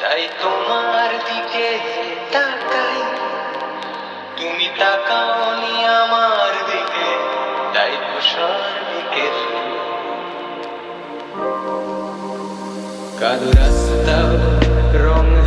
তাই তোমার দিকে তাকাই। তুমি তাকাওনি আমার দিকে তাই তুষার দিকে কালো রাস্তা রং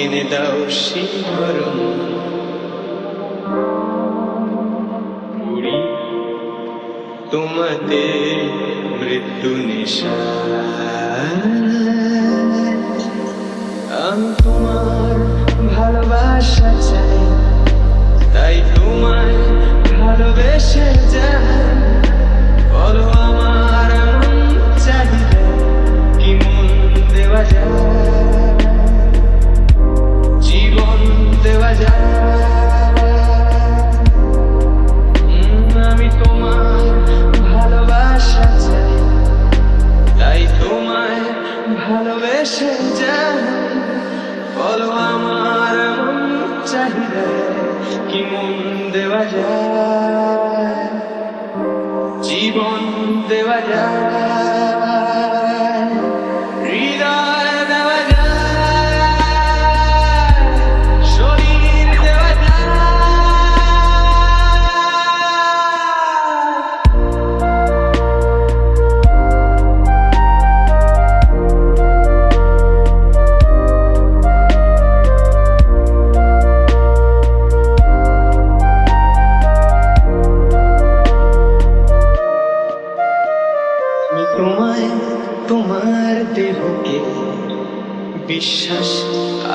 এনে দাও শিহরণ। তোমাদের মৃত্যু নিশা কি মন দেওয়া যায়? জীবন দেওয়া যায়? আমি তোমায়, তোমার দেহকে, বিশ্বাস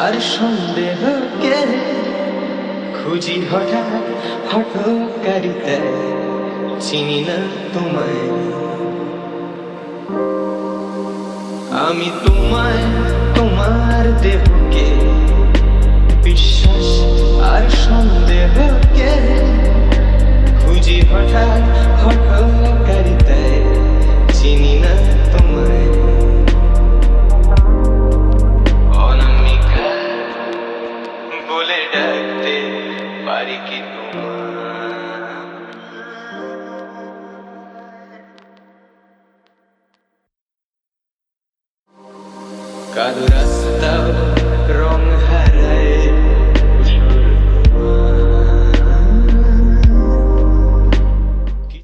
আর সন্দেহকে খুঁজি হঠাৎ হঠকারিতায় চিনি না তোমায়। আমি তোমায়, তোমার দেহকে কালো রাস্তা